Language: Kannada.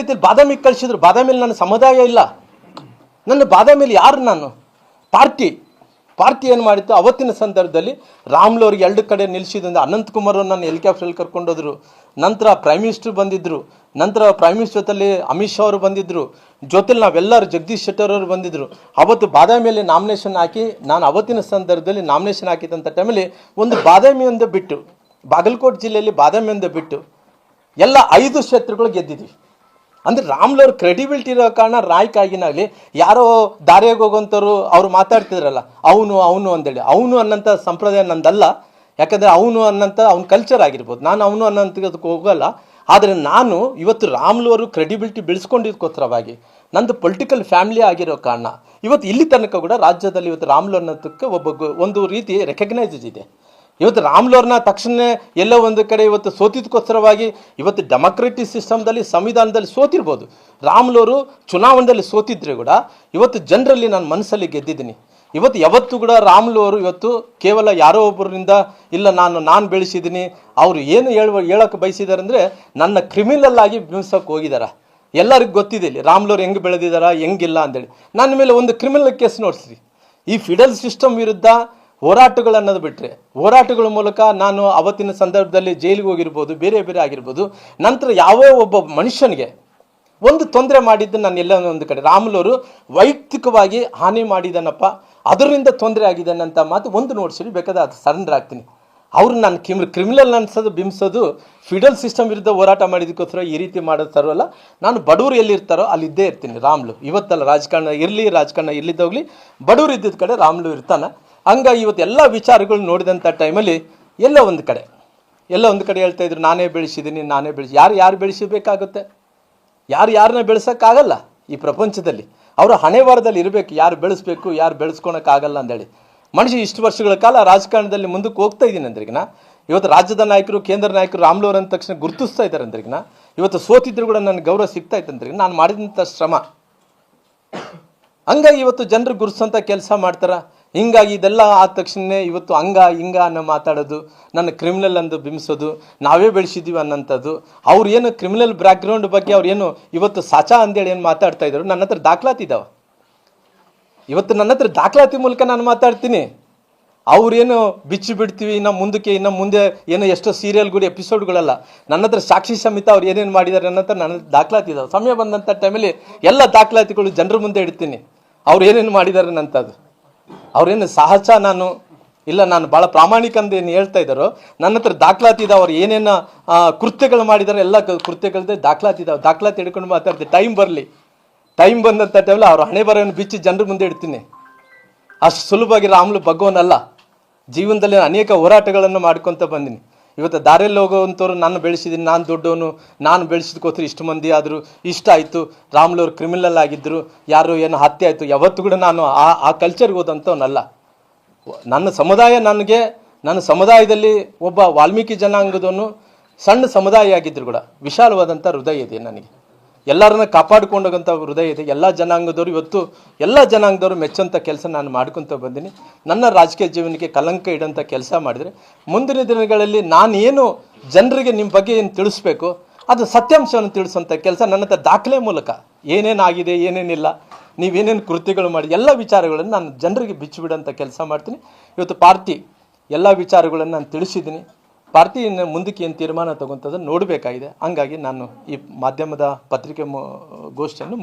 ರೀತಿಯಲ್ಲಿ ಬಾದಾಮಿ ಕಳಿಸಿದ್ರು. ಬಾದಾಮಿಯಲ್ಲಿ ನನ್ನ ಸಮುದಾಯ ಇಲ್ಲ. ನನ್ನ ಬಾದಾಮಿಯಲ್ಲಿ ಯಾರು ನಾನು? ಪಾರ್ಟಿ. ಪಾರ್ಟಿ ಏನು ಮಾಡಿತ್ತು? ಅವತ್ತಿನ ಸಂದರ್ಭದಲ್ಲಿ ರಾಮ್ಲವ್ರಿಗೆ ಎರಡು ಕಡೆ ನಿಲ್ಲಿಸಿದಂದ್ರೆ ಅನಂತಕುಮಾರ್ ನನ್ನ ಹೆಲಿಕಾಪ್ಟರಲ್ಲಿ ಕರ್ಕೊಂಡೋದ್ರು ನಂತರ ಪ್ರೈಮ್ ಮಿನಿಸ್ಟರ್ ಬಂದಿದ್ದರು ನಂತರ ಪ್ರೈಮ್ ಮಿನಿಸ್ಟರ್ ಜೊತೆಲಿ ಅಮಿತ್ ಶಾ ಅವರು ಬಂದಿದ್ದರು ಜೊತೆಲಿ ನಾವೆಲ್ಲರೂ ಜಗದೀಶ್ ಶೆಟ್ಟರ್ ಅವರು ಬಂದಿದ್ದರು ಅವತ್ತು ಬಾದಾಮಿಯಲ್ಲಿ ನಾಮಿನೇಷನ್ ಹಾಕಿ, ನಾನು ಅವತ್ತಿನ ಸಂದರ್ಭದಲ್ಲಿ ನಾಮಿನೇಷನ್ ಹಾಕಿದಂಥ ಟೈಮಲ್ಲಿ ಒಂದು ಬಾದಾಮಿಯಿಂದ ಬಿಟ್ಟು, ಬಾಗಲಕೋಟೆ ಜಿಲ್ಲೆಯಲ್ಲಿ ಬಾದಾಮಿಯಿಂದ ಬಿಟ್ಟು, ಎಲ್ಲ ಐದು ಕ್ಷೇತ್ರಗಳು ಗೆದ್ದಿದ್ವಿ. ಅಂದ್ರೆ ರಾಮ್ಲವ್ರ ಕ್ರೆಡಿಬಿಲಿಟಿ ಇರೋ ಕಾರಣ ರಾಯ್ಕ್ ಆಗಿನಾಗ್ಲಿ ಯಾರೋ ದಾರಿಯಾಗಿ ಹೋಗೋಂಥವ್ರು ಅವ್ರು ಮಾತಾಡ್ತಿದ್ರಲ್ಲ, ಅವನು ಅವನು ಅಂತೇಳಿ. ಅವನು ಅನ್ನೋಂಥ ಸಂಪ್ರದಾಯ ನಂದಲ್ಲ. ಯಾಕಂದರೆ ಅವನು ಅನ್ನೋಂಥ, ಅವ್ನ ಕಲ್ಚರ್ ಆಗಿರ್ಬೋದು. ನಾನು ಅವನು ಅನ್ನೋಂಥದಕ್ಕೆ ಹೋಗಲ್ಲ. ಆದರೆ ನಾನು ಇವತ್ತು ರಾಮ್ಲವರು ಕ್ರೆಡಿಬಿಲಿಟಿ ಬೆಳೆಸ್ಕೊಂಡಿದ್ದಕ್ಕೋಸ್ಕರವಾಗಿ ನಂದು ಪೊಲಿಟಿಕಲ್ ಫ್ಯಾಮಿಲಿ ಆಗಿರೋ ಕಾರಣ, ಇವತ್ತು ಇಲ್ಲಿ ತನಕ ಕೂಡ ರಾಜ್ಯದಲ್ಲಿ ಇವತ್ತು ರಾಮ್ಲು ಅನ್ನೋದಕ್ಕೆ ಒಬ್ಬ ಒಂದು ರೀತಿ ರೆಕಗ್ನೈಸ್ ಇದೆ. ಇವತ್ತು ರಾಮ್ಲೋರ್ನ ತಕ್ಷಣ ಎಲ್ಲೋ ಒಂದು ಕಡೆ ಇವತ್ತು ಸೋತಿದ್ದಕ್ಕೋಸ್ಕರವಾಗಿ ಇವತ್ತು ಡೆಮೊಕ್ರೆಟಿಕ್ ಸಿಸ್ಟಮ್ದಲ್ಲಿ ಸಂವಿಧಾನದಲ್ಲಿ ಸೋತಿರ್ಬೋದು. ರಾಮ್ಲೋರು ಚುನಾವಣೆಯಲ್ಲಿ ಸೋತಿದ್ರೆ ಕೂಡ ಇವತ್ತು ಜನರಲ್ಲಿ ನಾನು ಮನಸ್ಸಲ್ಲಿ ಗೆದ್ದಿದ್ದೀನಿ. ಇವತ್ತು ಯಾವತ್ತೂ ಕೂಡ ರಾಮ್ಲೋರು ಇವತ್ತು ಕೇವಲ ಯಾರೋ ಒಬ್ಬರಿಂದ ಇಲ್ಲ, ನಾನು ನಾನು ಬೆಳೆಸಿದ್ದೀನಿ. ಅವರು ಏನು ಹೇಳುವ ಹೇಳೋಕ್ಕೆ ಬಯಸಿದ್ದಾರೆ ಅಂದರೆ ನನ್ನ ಕ್ರಿಮಿನಲ್ ಆಗಿ ಬಿಂಬಿಸೋಕೆ ಹೋಗಿದ್ದಾರೆ ಎಲ್ಲರಿಗೂ ಗೊತ್ತಿದೆ ಇಲ್ಲಿ ರಾಮ್ಲೋರು ಹೆಂಗೆ ಬೆಳೆದಿದ್ದಾರಾ ಹೆಂಗಿಲ್ಲ ಅಂತೇಳಿ ನನ್ನ ಮೇಲೆ ಒಂದು ಕ್ರಿಮಿನಲ್ ಕೇಸ್ ನೋಡಿಸ್ರಿ. ಈ ಫಿಡಲ್ ಸಿಸ್ಟಮ್ ವಿರುದ್ಧ ಹೋರಾಟಗಳು ಅನ್ನೋದು ಬಿಟ್ಟರೆ ಹೋರಾಟಗಳ ಮೂಲಕ ನಾನು ಅವತ್ತಿನ ಸಂದರ್ಭದಲ್ಲಿ ಜೈಲಿಗೆ ಹೋಗಿರ್ಬೋದು, ಬೇರೆ ಬೇರೆ ಆಗಿರ್ಬೋದು, ನಂತರ ಯಾವ ಒಬ್ಬ ಮನುಷ್ಯನಿಗೆ ಒಂದು ತೊಂದರೆ ಮಾಡಿದ್ದು ನಾನು ಎಲ್ಲ ಒಂದು ಕಡೆ. ರಾಮುಲವರು ವೈಯಕ್ತಿಕವಾಗಿ ಹಾನಿ ಮಾಡಿದನಪ್ಪ, ಅದರಿಂದ ತೊಂದರೆ ಆಗಿದ್ದಾನಂತ ಮಾತು ಒಂದು ನೋಡ್ಸಿರಿ ಬೇಕಾದ ಅದು ಸರೆಂಡರ್ ಆಗ್ತೀನಿ. ಅವ್ರು ನಾನು ಕಿಮ್ ಕ್ರಿಮಿನಲ್ ಅನ್ಸೋದು ಬಿಂಬಿಸೋದು ಫಿಡಲ್ ಸಿಸ್ಟಮ್ ವಿರುದ್ಧ ಹೋರಾಟ ಮಾಡಿದಕ್ಕೋಸ್ಕರ ಈ ರೀತಿ ಮಾಡೋದು ನಾನು ಬಡವರು ಎಲ್ಲಿರ್ತಾರೋ ಅಲ್ಲಿ ಇದ್ದೇ ಇರ್ತೀನಿ, ರಾಮ್ಲು. ಇವತ್ತಲ್ಲ ರಾಜಕಾರಣ ಇರಲಿ, ರಾಜಕಾರಣ ಎಲ್ಲಿದ್ದೋಗ್ಲಿ ಬಡವರು ಇದ್ದಿದ್ದ ಕಡೆ ರಾಮ್ಲು ಇರ್ತಾನೆ. ಹಂಗಾಗಿ ಇವತ್ತು ಎಲ್ಲ ವಿಚಾರಗಳು ನೋಡಿದಂಥ ಟೈಮಲ್ಲಿ ಎಲ್ಲ ಒಂದು ಕಡೆ, ಎಲ್ಲ ಒಂದು ಕಡೆ ಹೇಳ್ತಾ ಇದ್ರು, ನಾನೇ ಬೆಳೆಸಿದ್ದೀನಿ ನಾನೇ ಬೆಳೆಸಿ ಯಾರು ಯಾರು ಬೆಳೆಸಬೇಕಾಗುತ್ತೆ? ಯಾರು ಯಾರನ್ನ ಬೆಳೆಸೋಕ್ಕಾಗಲ್ಲ ಈ ಪ್ರಪಂಚದಲ್ಲಿ? ಅವರ ಹಣೆ ವಾರದಲ್ಲಿ ಇರಬೇಕು, ಯಾರು ಬೆಳೆಸ್ಬೇಕು, ಯಾರು ಬೆಳೆಸ್ಕೊಳಕ್ಕಾಗಲ್ಲ ಅಂತೇಳಿ ಮನುಷ್ಯ ಇಷ್ಟು ವರ್ಷಗಳ ಕಾಲ ರಾಜಕಾರಣದಲ್ಲಿ ಮುಂದಕ್ಕೆ ಹೋಗ್ತಾ ಇದ್ದೀನಿ ಅಂದ್ರಿಗಿನ ಇವತ್ತು ರಾಜ್ಯದ ನಾಯಕರು, ಕೇಂದ್ರ ನಾಯಕರು ರಾಮ್ಲೋರ್ ಅಂದ ತಕ್ಷಣ ಗುರುತಿಸ್ತಾ ಇದ್ದಾರೆ ಅಂದ್ರಿಗಿನ ಇವತ್ತು ಸೋತಿದ್ರು ಕೂಡ ನನ್ನ ಗೌರವ ಸಿಗ್ತಾ ಇತ್ತು ಅಂದ್ರಿಗೆ ನಾನು ಮಾಡಿದಂಥ ಶ್ರಮ. ಹಂಗಾಗಿ ಇವತ್ತು ಜನರು ಗುರುಸಂತ ಕೆಲಸ ಮಾಡ್ತಾರ? ಹಿಂಗಾಗಿ ಇದೆಲ್ಲ ಆದ ತಕ್ಷಣ ಇವತ್ತು ಹಂಗ, ಹಿಂಗ ಅನ್ನೋ ಮಾತಾಡೋದು, ನನ್ನ ಕ್ರಿಮಿನಲ್ ಅಂದು ಬಿಂಬಿಸೋದು, ನಾವೇ ಬೆಳೆಸಿದ್ದೀವಿ ಅನ್ನೋಂಥದ್ದು. ಅವ್ರು ಏನು ಕ್ರಿಮಿನಲ್ ಬ್ಯಾಕ್ಗ್ರೌಂಡ್ ಬಗ್ಗೆ ಅವ್ರು ಏನು ಇವತ್ತು ಸಾಚಾ ಅಂದೇಳಿ ಏನು ಮಾತಾಡ್ತಾ ಇದ್ರು ನನ್ನ ಹತ್ರ ದಾಖಲಾತಿ ಇದಾವೆ. ಇವತ್ತು ನನ್ನ ಹತ್ರ ದಾಖಲಾತಿ ಮೂಲಕ ನಾನು ಮಾತಾಡ್ತೀನಿ. ಅವ್ರೇನು ಬಿಚ್ಚಿ ಬಿಡ್ತೀವಿ, ಇನ್ನು ಮುಂದಕ್ಕೆ, ಇನ್ನು ಮುಂದೆ ಏನೋ ಎಷ್ಟೋ ಸೀರಿಯಲ್ಗಳು ಎಪಿಸೋಡ್ಗಳಲ್ಲ ನನ್ನ ಹತ್ರ ಸಾಕ್ಷಿ ಸಮಿತ ಅವ್ರು ಏನೇನು ಮಾಡಿದ್ದಾರೆ ನನ್ನ ಹತ್ರ ನನ್ನ ದಾಖಲಾತಿ ಇದಾವೆ. ಸಮಯ ಬಂದಂಥ ಟೈಮಲ್ಲಿ ಎಲ್ಲ ದಾಖಲಾತಿಗಳು ಜನರ ಮುಂದೆ ಇಡ್ತೀನಿ. ಅವ್ರು ಏನೇನು ಮಾಡಿದ್ದಾರೆ ಅನ್ನಂಥದ್ದು ಅವ್ರೇನು ಸಹಜ ನಾನು, ಇಲ್ಲ ನಾನು ಭಾಳ ಪ್ರಾಮಾಣಿಕ ಅಂತ ಏನು ಹೇಳ್ತಾ ಇದ್ದಾರೋ, ನನ್ನ ಹತ್ರ ದಾಖಲಾತಿ ಇದೆ ಅವ್ರು ಏನೇನು ಕೃತ್ಯಗಳು ಮಾಡಿದ್ದಾರೆ ಎಲ್ಲ ಕೃತ್ಯಗಳದ್ದೆ ದಾಖಲಾತಿ ಇದಾವೆ. ದಾಖಲಾತಿ ಹಿಡ್ಕೊಂಡು ಮಾತಾಡ್ತೀನಿ ಟೈಮ್ ಬರಲಿ. ಟೈಮ್ ಬಂದಂಥ ಟೈಮಲ್ಲಿ ಅವ್ರ ಹಣೆ ಬರೋನ್ನು ಬಿಚ್ಚಿ ಜನರ ಮುಂದೆ ಇಡ್ತೀನಿ. ಅಷ್ಟು ಸುಲಭವಾಗಿ ರಾಮುಲು ಭಗವನಲ್ಲ ಜೀವನದಲ್ಲಿ ಅನೇಕ ಹೋರಾಟಗಳನ್ನು ಮಾಡ್ಕೊತ ಬಂದೀನಿ. ಇವತ್ತು ದಾರಿಯಲ್ಲಿ ಹೋಗೋವಂಥವ್ರು ನಾನು ಬೆಳೆಸಿದ್ದೀನಿ, ನಾನು ದೊಡ್ಡವನು, ನಾನು ಬೆಳೆಸಿದ್ಕೋತ್ರ ಇಷ್ಟು ಮಂದಿ ಆದರೂ, ಇಷ್ಟ ಆಯಿತು, ರಾಮ್ಲವ್ರು ಕ್ರಿಮಿನಲ್ ಆಗಿದ್ದರು ಯಾರು ಏನೋ ಹತ್ಯೆ ಆಯಿತು, ಯಾವತ್ತು ಕೂಡ ನಾನು ಆ ಆ ಕಲ್ಚರ್ಗೆ ಹೋದಂಥವನಲ್ಲ. ನನ್ನ ಸಮುದಾಯ ನನಗೆ, ನನ್ನ ಸಮುದಾಯದಲ್ಲಿ ಒಬ್ಬ ವಾಲ್ಮೀಕಿ ಜನಾಂಗದವನು ಸಣ್ಣ ಸಮುದಾಯ ಆಗಿದ್ರು ಕೂಡ, ವಿಶಾಲವಾದಂಥ ಹೃದಯ ಇದೆ ನನಗೆ. ಎಲ್ಲರನ್ನ ಕಾಪಾಡ್ಕೊಂಡೋಗಂಥ ಹೃದಯ ಇದೆ. ಎಲ್ಲ ಜನಾಂಗದವರು ಇವತ್ತು ಎಲ್ಲ ಜನಾಂಗದವರು ಮೆಚ್ಚುವಂಥ ಕೆಲಸ ನಾನು ಮಾಡ್ಕೊತ ಬಂದೀನಿ. ನನ್ನ ರಾಜಕೀಯ ಜೀವನಕ್ಕೆ ಕಲಂಕ ಇಡೋಂಥ ಕೆಲಸ ಮಾಡಿದರೆ ಮುಂದಿನ ದಿನಗಳಲ್ಲಿ ನಾನೇನು ಜನರಿಗೆ ನಿಮ್ಮ ಬಗ್ಗೆ ಏನು ತಿಳಿಸ್ಬೇಕು, ಅದು ಸತ್ಯಾಂಶವನ್ನು ತಿಳಿಸುವಂಥ ಕೆಲಸ ನನ್ನ ಹತ್ರ ದಾಖಲೆ ಮೂಲಕ. ಏನೇನಾಗಿದೆ, ಏನೇನಿಲ್ಲ, ನೀವೇನೇನು ಕೃತಿಗಳು ಮಾಡಿ, ಎಲ್ಲ ವಿಚಾರಗಳನ್ನು ನಾನು ಜನರಿಗೆ ಬಿಚ್ಚಿಬಿಡೋಂಥ ಕೆಲಸ ಮಾಡ್ತೀನಿ. ಇವತ್ತು ಪಾರ್ಟಿ, ಎಲ್ಲ ವಿಚಾರಗಳನ್ನು ನಾನು ತಿಳಿಸಿದ್ದೀನಿ. ಪಾರ್ಟಿ ಮುಂದಕ್ಕೆ ಏನು ತೀರ್ಮಾನ ತಗೊಂತದನ್ನು ನೋಡಬೇಕಾಗಿದೆ. ಹಂಗಾಗಿ ನಾನು ಈ ಮಾಧ್ಯಮದ ಪತ್ರಿಕೆ ಗೋಷ್ಠಿಯನ್ನು